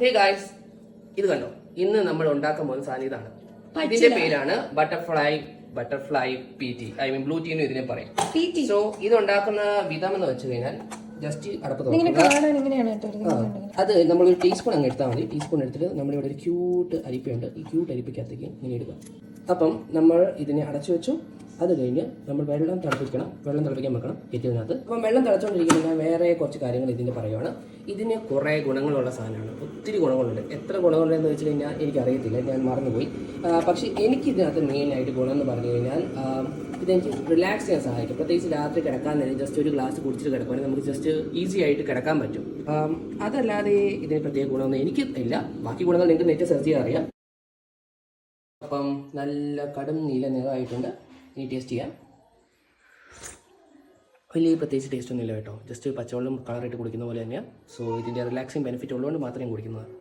Hey guys ഇത് കണ്ടോ? ഇന്ന് നമ്മൾ ഉണ്ടാക്കാൻ പോകുന്ന സാധനം ഇതാണ്. ഇതിന്റെ പേരാണ് butterfly butterfly pea tea I mean blue ടീനും എന്ന് ഇതിനെ പറയും. സോ ഇത് ഉണ്ടാക്കുന്ന വിധം എന്ന് വെച്ച് കഴിഞ്ഞാൽ ജസ്റ്റ് അടപ്പ് തുറക്കുക. അത് നമ്മളൊരു ടീസ്പൂൺ അങ്ങ് എടുത്താൽ മതി. ടീസ്പൂൺ എടുത്തിട്ട് നമ്മളിവിടെ ഒരു ക്യൂട്ട് അരിപ്പയുണ്ട്. ഈ ക്യൂട്ട് അരിപ്പയ്ക്കകത്തേക്ക് ഇങ്ങനെ ഇടുക. അപ്പം നമ്മൾ ഇതിനെ അടച്ചു വെച്ചു അത് കഴിഞ്ഞ് നമ്മൾ വെള്ളം തിളപ്പിക്കണം. വെള്ളം തിളപ്പിക്കാൻ വെക്കണം. കെറ്റിലിനകത്ത് അപ്പം വെള്ളം തിളച്ചുകൊണ്ടിരിക്കുന്ന വേറെ കുറച്ച് കാര്യങ്ങൾ ഇതിന്റെ പറയുവാണ്. ഇതിന് കുറേ ഗുണങ്ങളുള്ള സാധനമാണ്. ഒത്തിരി ഗുണങ്ങളുണ്ട്. എത്ര ഗുണങ്ങളുണ്ടെന്ന് വെച്ച് കഴിഞ്ഞാൽ എനിക്കറിയത്തില്ല. ഞാൻ മറന്നുപോയി. പക്ഷേ എനിക്ക് ഇതിനകത്ത് മെയിനായിട്ട് ഗുണം എന്ന് പറഞ്ഞു കഴിഞ്ഞാൽ ഇതെനിക്ക് റിലാക്സ് ചെയ്യാൻ സഹായിക്കും. പ്രത്യേകിച്ച് രാത്രി കിടക്കാൻ നേരം ജസ്റ്റ് ഒരു ഗ്ലാസ് കുടിച്ചിട്ട് കിടക്കുവാണെങ്കിൽ നമുക്ക് ജസ്റ്റ് ഈസി ആയിട്ട് കിടക്കാൻ പറ്റും. അതല്ലാതെ ഇതിന് പ്രത്യേക ഗുണമൊന്നും എനിക്ക് ഇല്ല. ബാക്കി ഗുണങ്ങൾ നിങ്ങൾക്ക് നെറ്റ് സെർച്ച് ചെയ്യാൻ അറിയാം. അപ്പം നല്ല കടും നീല നിറമായിട്ടുണ്ട്. ഇനി ടേസ്റ്റ് ചെയ്യാം. വലിയ പ്രത്യേകിച്ച് ടേസ്റ്റ് ഒന്നുമില്ല കേട്ടോ. ജസ്റ്റ് പച്ചവെള്ളം കളറിട്ട് കുടിക്കുന്ന പോലെ തന്നെയാണ് സോ ഇതിന്റെ റിലാക്സിങ് ബെനിഫിറ്റ് ഉള്ളതുകൊണ്ട് മാത്രമേ കുടിക്കുന്നത്.